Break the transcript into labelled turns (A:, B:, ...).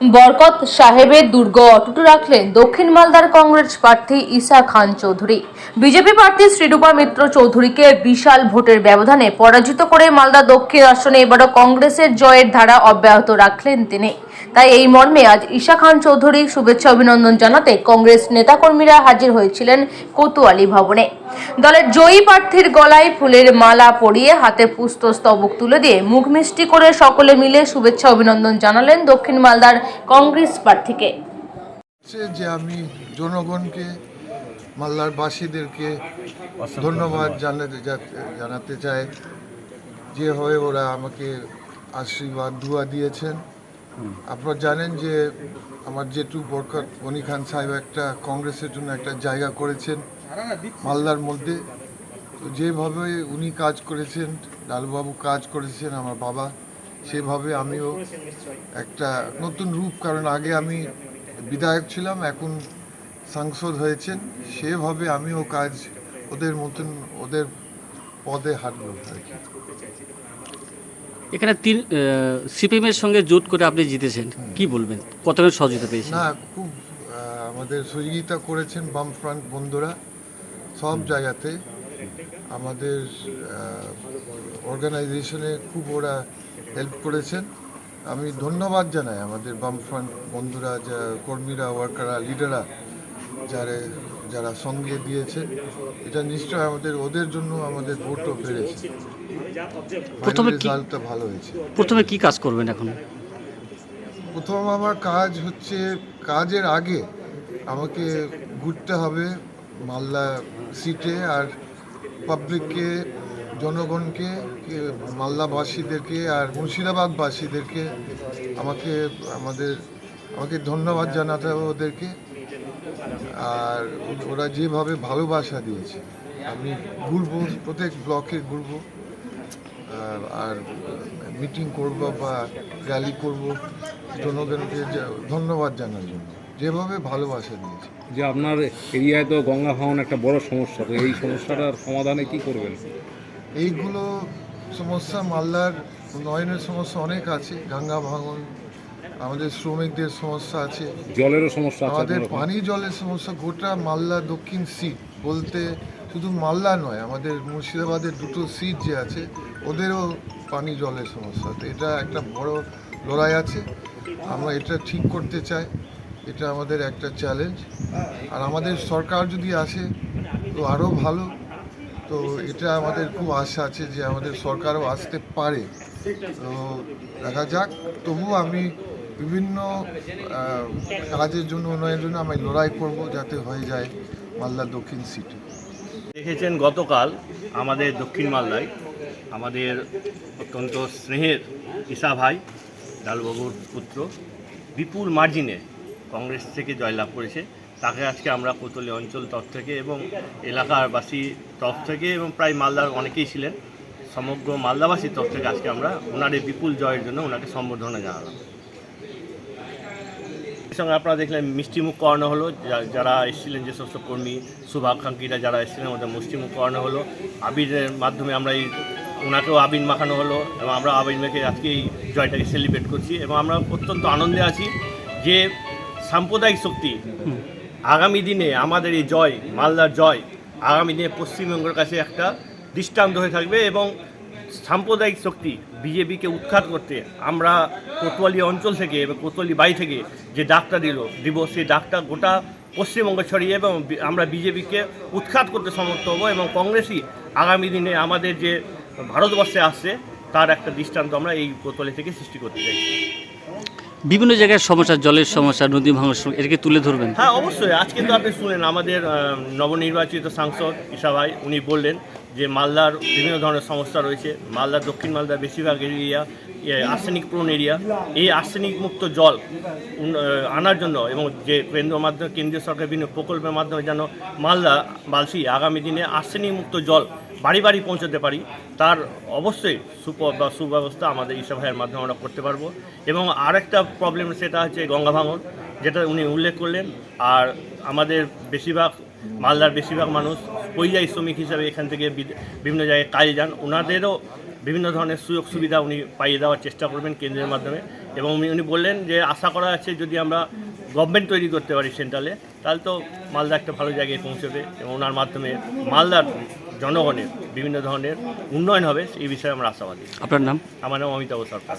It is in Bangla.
A: বরকত সাহেবের দুর্গ অটুট রাখলেন দক্ষিণ মালদার কংগ্রেস প্রার্থী ঈসা খান চৌধুরী। বিজেপি প্রার্থী শ্রীরূপা মিত্র চৌধুরীকে বিশাল ভোটের ব্যবধানে পরাজিত করে মালদা দক্ষিণ আসনে এবারও কংগ্রেসের জয়ের ধারা অব্যাহত রাখলেন তিনি। তাই এই মর্মে আজ ঈশা খান চৌধুরী শুভেচ্ছা অভিনন্দন জানাতে কংগ্রেস নেতাকর্মীরা হাজির হয়েছিলেন কোতোয়ালি ভবনে। দলের জয়ী প্রার্থীর গলায় ফুলের মালা পরিয়ে হাতে পুস্তস্তবক তুলে দিয়ে মুখ মিষ্টি করে সকলে মিলে শুভেচ্ছা অভিনন্দন জানালেন দক্ষিণ মালদার কংগ্রেস প্রার্থীকে।
B: যে আমি জনগণকে মাল্লার বাসীদেরকে ধন্যবাদ জানাতে জানাতে চাই। যেভাবে ওরা আমাকে আশীর্বাদ দুয়া দিয়েছেন। আপনারা জানেন যে আমার জেঠু বরকত গনি খান সাহেব একটা কংগ্রেসের জন্য একটা জায়গা করেছেন মালদার মধ্যে। তো যেভাবে উনি কাজ করেছেন, লালবাবু কাজ করেছেন, আমার বাবা, সেভাবে আমিও একটা নতুন রূপ, কারণ আগে আমি বিধায়ক ছিলাম, এখন সাংসদ হয়েছেন, সেভাবে আমিও কাজ ওদের মতন, ওদের পদে হাঁটবো আর কি।
C: এখানে তিন সিপিএমের সঙ্গে জোট করে আপনি জিতেছেন। কি বলবেন? কতটা সহযোগিতা পেয়েছেন?
B: না খুব আমাদের সহযোগিতা করেছেন বামফ্রন্ট বন্ধুরা সব জায়গাতে। আমাদের অর্গানাইজেশনে খুব ওরা হেল্প করেছেন। আমি ধন্যবাদ জানাই আমাদের বামফ্রন্ট বন্ধুরা যা কর্মীরা ওয়ার্কাররা লিডাররা যারা যারা সঙ্গে দিয়েছে এটা নিশ্চয় আমাদের ওদের জন্য আমাদের ভোটও বেড়েছে
C: প্রথমে
B: রেজাল্টটা ভালো হয়েছে।
C: প্রথমে কি কাজ করবেন এখন?
B: প্রথম আমার কাজ হচ্ছে কাজের আগে আমাকে ঘুরতে হবে মালদা সিটে আর পাবলিককে জনগণকে মালদাবাসীদেরকে আর মুর্শিদাবাদবাসীদেরকে আমাকে আমাদের আমাকে ধন্যবাদ জানাতে হবে ওদেরকে। আর ওরা যেভাবে ভালোবাসা দিয়েছে আমি ঘুরবো প্রত্যেক ব্লকে ঘুরবো আর মিটিং করব বা র্যালি করব জনগণকে ধন্যবাদ জানার জন্য। যেভাবে ভালোবাসা দিয়েছে।
D: যে আপনার এরিয়ায় তো গঙ্গা ভাঙন একটা বড় সমস্যা তো এই সমস্যাটার সমাধানে কি করবেন?
B: এইগুলো সমস্যা মালদার উন্নয়নের সমস্যা অনেক আছে গঙ্গা ভাঙন আমাদের শ্রমিকদের সমস্যা আছে।
D: জলেরও সমস্যা আছে
B: আমাদের পানি জলের সমস্যা গোটা মালদা দক্ষিণ সিট বলতে শুধু মালদা নয় আমাদের মুর্শিদাবাদের দুটো সিট যে আছে ওদেরও পানি জলের সমস্যা তো এটা একটা বড় লড়াই আছে। আমরা এটা ঠিক করতে চাই। এটা আমাদের একটা চ্যালেঞ্জ আর আমাদের সরকার যদি আসে তো আরও ভালো। তো এটা আমাদের খুব আশা আছে যে আমাদের সরকারও আসতে পারে। তো দেখা যাক। তবু আমি বিভিন্ন কাজের জন্য, উন্নয়নের জন্য আমি লড়াই করব যাতে হয়ে যায় মালদা দক্ষিণ সিটি।
E: দেখেছেন গতকাল আমাদের দক্ষিণ মালদায় আমাদের অত্যন্ত স্নেহের ঈশা ভাই, লালবাবুর পুত্র, বিপুল মার্জিনে কংগ্রেস থেকে জয়লাভ করেছে। তাকে আজকে আমরা কোতলি অঞ্চল তরফ থেকে এবং এলাকার বাসী তরফ থেকে এবং প্রায় মালদার অনেকেই ছিলেন, সমগ্র মালদাবাসীর তরফ থেকে আজকে আমরা ওনার বিপুল জয়ের জন্য ওনাকে সম্বর্ধনা জানালাম। সঙ্গে আপনারা দেখলেন মিষ্টিমুখ করানো হলো। যারা এসেছিলেন যে সমস্ত কর্মী, শুভাকাঙ্ক্ষীরা যারা এসেছিলেন, ওদের মিষ্টিমুখ করানো হলো। আবিরের মাধ্যমে আমরা এই, ওনাকেও আবির মাখানো হলো এবং আমরা আবির মেখে আজকে এই জয়টাকে সেলিব্রেট করছি এবং আমরা অত্যন্ত আনন্দে আছি যে সাম্প্রদায়িক শক্তি, আগামী দিনে আমাদের এই জয়, মালদার জয়, আগামী দিনে পশ্চিমবঙ্গের কাছে একটা দৃষ্টান্ত হয়ে থাকবে এবং সাম্প্রদায়িক শক্তি বিজেপিকে উৎখাত করতে আমরা কোতোয়ালি অঞ্চল থেকে এবং কোতোয়ালি বাই থেকে যে ডাকটা দিল, দিব, সেই ডাকটা গোটা পশ্চিমবঙ্গ ছড়িয়ে এবং আমরা বিজেপিকে উৎখাত করতে সমর্থ হব এবং কংগ্রেসই আগামী দিনে আমাদের যে ভারতবর্ষে আসছে, তার একটা দৃষ্টান্ত আমরা এই কোতোয়ালি থেকে সৃষ্টি করতে চাই
C: বিভিন্ন জায়গায় সমস্যা, জলের সমস্যা, নদী ভাঙার সমস্যা, এটাকে তুলে ধরবেন?
E: হ্যাঁ অবশ্যই। আজকে তো আপনি শুনেন আমাদের নবনির্বাচিত সাংসদ ঈশা ভাই, উনি বললেন যে মালদার বিভিন্ন ধরনের সমস্যা রয়েছে। মালদার দক্ষিণ মালদার বেশিরভাগ এরিয়া আর্সেনিক প্রোন এরিয়া। এই আর্সেনিক মুক্ত জল আনার জন্য এবং যে কেন্দ্র মাধ্যমে, কেন্দ্রীয় সরকার বিভিন্ন প্রকল্পের মাধ্যমে যেন মালদা বালসি আগামী দিনে আর্সেনিক মুক্ত জল বাড়ি বাড়ি পৌঁছাতে পারি, তার অবশ্যই সুপ, বা সুব্যবস্থা আমাদের ঈশা ভাইয়ের মাধ্যমে আমরা করতে পারব। এবং আরেকটা প্রবলেম সেটা হচ্ছে গঙ্গা ভাঙন, যেটা উনি উল্লেখ করলেন। আর আমাদের বেশিরভাগ, মালদার বেশিরভাগ মানুষ পরিযায়ী শ্রমিক হিসাবে এখান থেকে বিভিন্ন জায়গায় কাজে যান। ওনাদেরও বিভিন্ন ধরনের সুযোগ সুবিধা উনি পাইয়ে দেওয়ার চেষ্টা করবেন কেন্দ্রের মাধ্যমে। এবং উনি উনি বললেন যে আশা করা আছে যদি আমরা গভর্নমেন্ট তৈরি করতে পারি সেন্ট্রালে তাহলে তো মালদা একটা ভালো জায়গায় পৌঁছবে এবং ওনার মাধ্যমে মালদার জনগণের বিভিন্ন ধরনের উন্নয়ন হবে এই বিষয়ে আমরা আশাবাদী।
C: আপনার নাম?
E: আমার নাম অমিতাভ সরকার।